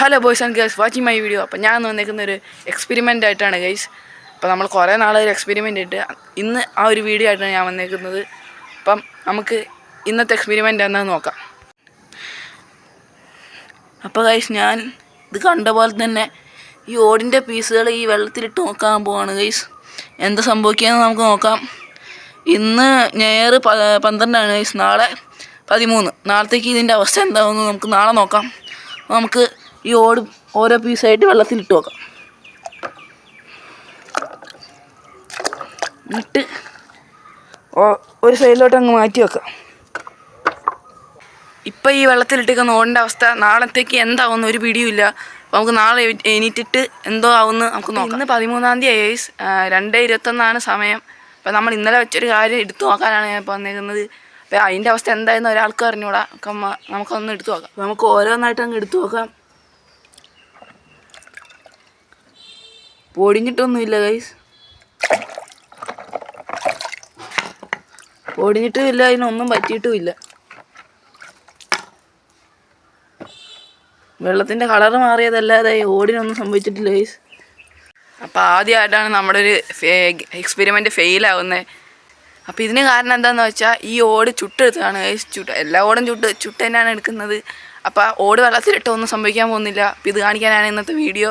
Hello boys and girls watching my video അപ്പം ഞാൻ വന്നേക്കുന്ന ഒരു എക്സ്പെരിമെന്റ് ആയിട്ടാണ് ഗൈസ് അപ്പോൾ നമ്മൾ കുറേ നാളെ ഒരു എക്സ്പെരിമെന്റ് ഇട്ട് ഇന്ന് ആ ഒരു വീഡിയോ ആയിട്ടാണ് ഞാൻ വന്നേക്കുന്നത് അപ്പം നമുക്ക് ഇന്നത്തെ എക്സ്പെരിമെന്റ് എന്താണെന്ന് നോക്കാം. അപ്പോൾ ഗൈസ് ഞാൻ ഇത് കണ്ട പോലെ തന്നെ ഈ ഓടിന്റെ പീസുകൾ ഈ വെള്ളത്തിലിട്ട് നോക്കാൻ പോവാണ് ഗൈസ് എന്താ സംഭവിക്കുകയെന്ന് നമുക്ക് നോക്കാം. ഇന്ന് ഞായർ പന്ത്രണ്ടാണ് ഗൈസ് നാളെ പതിമൂന്ന്. നാളത്തേക്ക് ഇതിന്റെ അവസ്ഥ എന്താവുമെന്ന് നമുക്ക് നാളെ നോക്കാം. നമുക്ക് ഈ ഓട് ഓരോ പീസായിട്ട് വെള്ളത്തിലിട്ട് നോക്കാം എന്നിട്ട് ഓ- ഒരു സൈഡിലോട്ട് അങ്ങ് മാറ്റി വെക്കാം. ഇപ്പം ഈ വെള്ളത്തിലിട്ടിരിക്കുന്ന ഓടിന്റെ അവസ്ഥ നാളത്തേക്ക് എന്താവുന്ന ഒരു പിടിയുമില്ല. നമുക്ക് നാളെ എണീറ്റിട്ട് എന്തോ ആവുമെന്ന് നമുക്ക് നോക്കാം. ഇന്ന് പതിമൂന്നാം തീയതി ഏയ്സ് രണ്ട് ഇരുപത്തൊന്നാണ് സമയം. അപ്പം നമ്മൾ ഇന്നലെ വെച്ചൊരു കാര്യം എടുത്തു നോക്കാനാണ് ഞാൻ ഇപ്പോൾ വന്നേക്കുന്നത്. അപ്പോൾ അതിന്റെ അവസ്ഥ എന്തായെന്ന് ഒരാൾക്ക് അറിഞ്ഞൂടാ. നമുക്കൊന്ന് എടുത്തു നോക്കാം. നമുക്ക് ഓരോന്നായിട്ട് അങ്ങ് എടുത്തു നോക്കാം. പൊടിഞ്ഞിട്ടൊന്നുമില്ല ഗൈസ് പൊടിഞ്ഞിട്ടുമില്ല അതിനൊന്നും പറ്റിയിട്ടുമില്ല. വെള്ളത്തിന്റെ കളറ് മാറിയതല്ലാതെ ഓടിനൊന്നും സംഭവിച്ചിട്ടില്ല ഗൈസ് അപ്പോൾ ആദ്യമായിട്ടാണ് നമ്മുടെ ഒരു ഫെയിൽ ഫെയിലാവുന്നത് അപ്പോൾ ഇതിന് കാരണം എന്താണെന്ന് വെച്ചാൽ ഈ ഓട് ചുട്ടെടുത്തതാണ് ഗൈസ് ചുട്ട് എല്ലാ ഓടും ചുട്ട് ചുട്ട് തന്നെയാണ് എടുക്കുന്നത് അപ്പോൾ ഓട് വെള്ളത്തിലിട്ട് ഒന്നും സംഭവിക്കാൻ പോകുന്നില്ല. അപ്പോൾ ഇത് കാണിക്കാനാണ് ഇന്നത്തെ വീഡിയോ